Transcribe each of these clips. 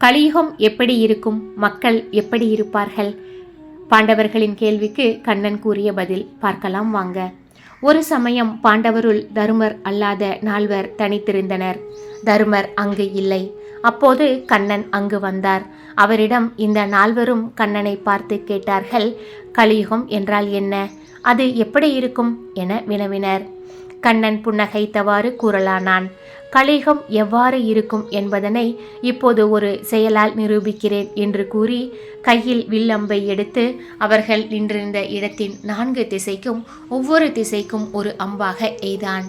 கலியுகம் எப்படி இருக்கும்? மக்கள் எப்படி இருப்பார்கள்? பாண்டவர்களின் கேள்விக்கு கண்ணன் கூறிய பதில் பார்க்கலாம் வாங்க. ஒரு சமயம் பாண்டவருள் தருமர் அல்லாத நால்வர் தனித்திருந்தனர். தருமர் அங்கு இல்லை. அப்போது கண்ணன் அங்கு வந்தார். அவரிடம் இந்த நால்வரும் கண்ணனை பார்த்து கேட்டார்கள் கலியுகம் என்றால் என்ன? அது எப்படி இருக்கும்? என வினவினர். கண்ணன் புன்னகைத்தவாறு கூறலானான். கலிகம் எவ்வாறு இருக்கும் என்பதனை இப்போது ஒரு செயலால் நிரூபிக்கிறேன் என்று கூறி கையில் வில்லம்பை எடுத்து அவர்கள் நின்றிருந்த இடத்தின் நான்கு திசைக்கும் ஒவ்வொரு திசைக்கும் ஒரு அம்பாக எய்தான்.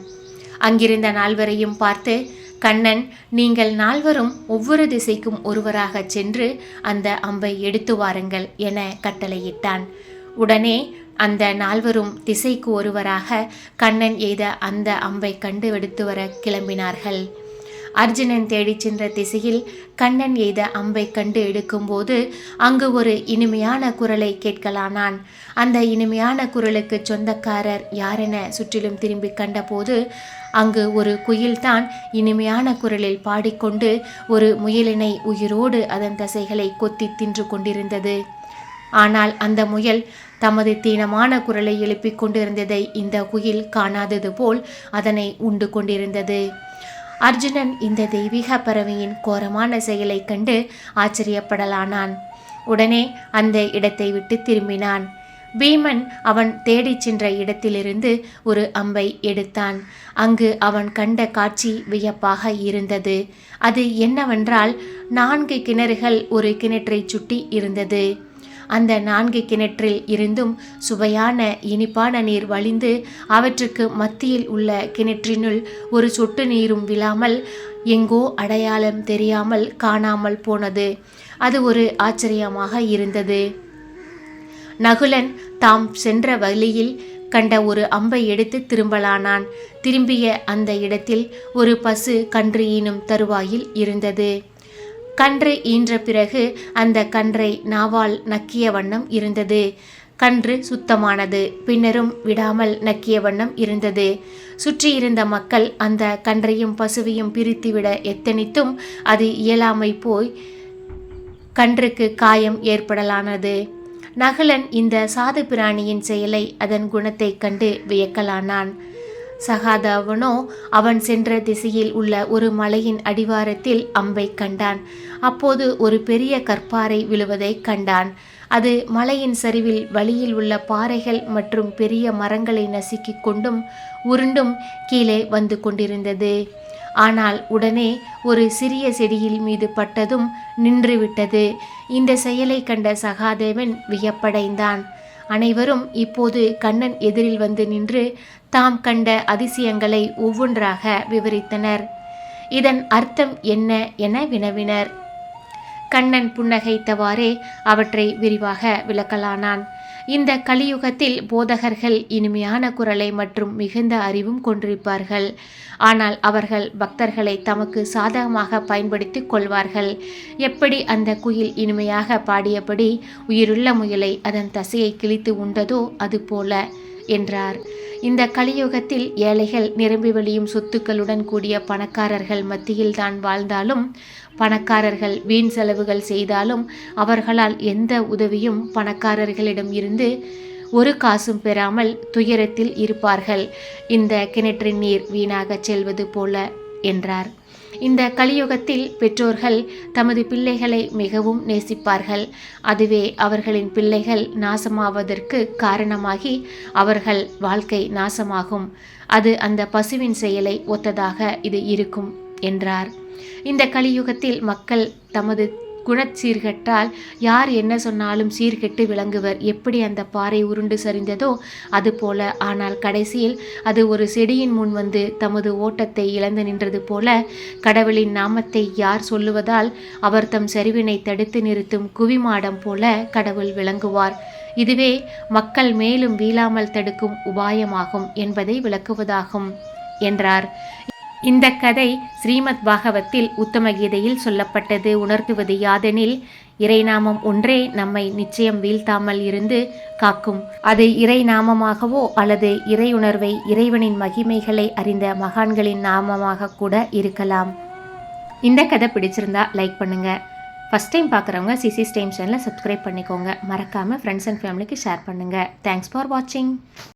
அங்கிருந்த நால்வரையும் பார்த்து கண்ணன் நீங்கள் நால்வரும் ஒவ்வொரு திசைக்கும் ஒருவராகச் சென்று அந்த அம்பை எடுத்து வாருங்கள் என கட்டளையிட்டான். உடனே அந்த நால்வரும் திசைக்கு ஒருவராக கண்ணன் எய்த அந்த அம்பை கண்டு எடுத்து வர கிளம்பினார்கள். அர்ஜுனன் தேடிச் சென்ற திசையில் கண்ணன் எய்த அம்பை கண்டு எடுக்கும்போது அங்கு ஒரு இனிமையான குரலை கேட்கலானான். அந்த இனிமையான குரலுக்கு சொந்தக்காரர் யாரென சுற்றிலும் திரும்பி கண்டபோது அங்கு ஒரு குயில்தான் இனிமையான குரலில் பாடிக்கொண்டு ஒரு முயலினை உயிரோடு அதன் தசைகளை கொத்தி தின்று கொண்டிருந்தது. ஆனால் அந்த முயல் தமது தீனமான குரலை எழுப்பிக் கொண்டிருந்ததை இந்த குயில் காணாதது போல் அதனை உண்டு கொண்டிருந்தது. அர்ஜுனன் இந்த தெய்வீக பறவையின் கோரமான செயலைக் கண்டு ஆச்சரியப்படலானான். உடனே அந்த இடத்தை விட்டு திரும்பினான். பீமன் அவன் தேடிச் சென்ற இடத்திலிருந்து ஒரு அம்பை எடுத்தான். அங்கு அவன் கண்ட காட்சி வியப்பாக இருந்தது. அது என்னவென்றால் நான்கு கிணறுகள் ஒரு கிணற்றைச் சுட்டி இருந்தது. அந்த நான்கு கிணற்றில் இருந்தும் சுவையான இனிப்பான நீர் வழிந்து அவற்றுக்கு மத்தியில் உள்ள கிணற்றினுள் ஒரு சொட்டு நீரும் விழாமல் எங்கோ அடையாளம் தெரியாமல் காணாமல் போனது. அது ஒரு ஆச்சரியமாக இருந்தது. நகுலன் தாம் சென்ற வழியில் கண்ட ஒரு அம்பை எடுத்து திரும்பலானான். திரும்பிய அந்த இடத்தில் ஒரு பசு கன்று ஈனும் தருவாயில் இருந்தது. கன்று ஈன்ற பிறகு அந்த கன்றை நாவால் நக்கிய வண்ணம் இருந்தது. கன்று சுத்தமானது பின்னரும் விடாமல் நக்கிய வண்ணம் இருந்தது. சுற்றியிருந்த மக்கள் அந்த கன்றையும் பசுவையும் பிரித்துவிட எத்தனித்தும் அது இயலாமை போய் கன்றுக்கு காயம் ஏற்படலானது. நகலன் இந்த சாது பிராணியின் செயலை அதன் குணத்தைக் கண்டு வியக்கலானான். சகாதாவனோ அவன் சென்ற திசையில் உள்ள ஒரு மலையின் அடிவாரத்தில் அம்பை கண்டான். அப்போது ஒரு பெரிய கற்பாறை விழுவதை கண்டான். அது மலையின் சரிவில் வழியில் உள்ள பாறைகள் மற்றும் பெரிய மரங்களை நசுக்கிக் கொண்டும் உருண்டும் கீழே வந்து கொண்டிருந்தது. ஆனால் உடனே ஒரு சிறிய செடியில் மீது பட்டதும் நின்றுவிட்டது. இந்த செயலை கண்ட சகாதேவன் வியப்படைந்தான். அனைவரும் இப்போது கண்ணன் எதிரில் வந்து நின்று தாம் கண்ட அதிசயங்களை ஒவ்வொன்றாக விவரித்தனர். இதன் அர்த்தம் என்ன என வினவினர். கண்ணன் புன்னகைத்தவாறே அவற்றை விரிவாக விளக்கலானான். இந்த கலியுகத்தில் போதகர்கள் இனிமையான குரலை மற்றும் மிகுந்த அறிவும் கொண்டிருப்பார்கள். ஆனால் அவர்கள் பக்தர்களை தமக்கு சாதகமாக பயன்படுத்திக் கொள்வார்கள். எப்படி அந்த குயில் இனிமையாக பாடியபடி உயிருள்ள முயலை அதன் தசையை கிழித்து உண்டதோ அதுபோல என்றார். இந்த கலியுகத்தில் ஏழைகள் நிரம்பி வழியும் சொத்துக்களுடன் கூடிய பணக்காரர்கள் மத்தியில் தான் வாழ்ந்தாலும் பணக்காரர்கள் வீண் செலவுகள் செய்தாலும் அவர்களால் எந்த உதவியும் பணக்காரர்களிடம் இருந்து ஒரு காசும் பெறாமல் துயரத்தில் இருப்பார்கள். இந்த கிணற்றின் நீர் வீணாகச் செல்வது போல என்றார். இந்த கலியுகத்தில் பெற்றோர்கள் தமது பிள்ளைகளை மிகவும் நேசிப்பார்கள். அதுவே அவர்களின் பிள்ளைகள் நாசமாவதற்கு காரணமாகி அவர்கள் வாழ்க்கை நாசமாகும். அது அந்த பசுவின் செயலை ஒத்ததாக இது இருக்கும் என்றார். இந்த கலியுகத்தில் மக்கள் தமது குணச்சீர்கெட்டால் யார் என்ன சொன்னாலும் சீர்கெட்டு விளங்குவர். எப்படி அந்த பாறை உருண்டு சரிந்ததோ அதுபோல. ஆனால் கடைசியில் அது ஒரு செடியின் முன் வந்து தமது ஓட்டத்தை இழந்து நின்றது போல கடவுளின் நாமத்தை யார் சொல்லுவதால் அவர் தம் சரிவினை தடுத்து நிறுத்தும் குவிமாடம் போல கடவுள் விளங்குவார். இதுவே மக்கள் மேலும் வீழாமல் தடுக்கும் உபாயமாகும் என்பதை விளக்குவதாகும் என்றார். இந்த கதை ஸ்ரீமத் பாகவத்தில் உத்தம கீதையில் சொல்லப்பட்டது. உணர்த்துவது யாதெனில் இறைநாமம் ஒன்றே நம்மை நிச்சயம் வீழ்த்தாமல் இருந்து காக்கும். அது இறை நாமமாகவோ அல்லது இறை உணர்வை இறைவனின் மகிமைகளை அறிந்த மகான்களின் நாமமாக கூட இருக்கலாம். இந்த கதை பிடிச்சிருந்தா லைக் பண்ணுங்க. ஃபஸ்ட் டைம் பார்க்குறவங்க சிசி ஸ்டைம் சேனலை சப்ஸ்கிரைப் பண்ணிக்கோங்க. மறக்காமல் ஃப்ரெண்ட்ஸ் அண்ட் ஃபேமிலிக்கு ஷேர் பண்ணுங்கள் தேங்க்ஸ் ஃபார் வாட்சிங்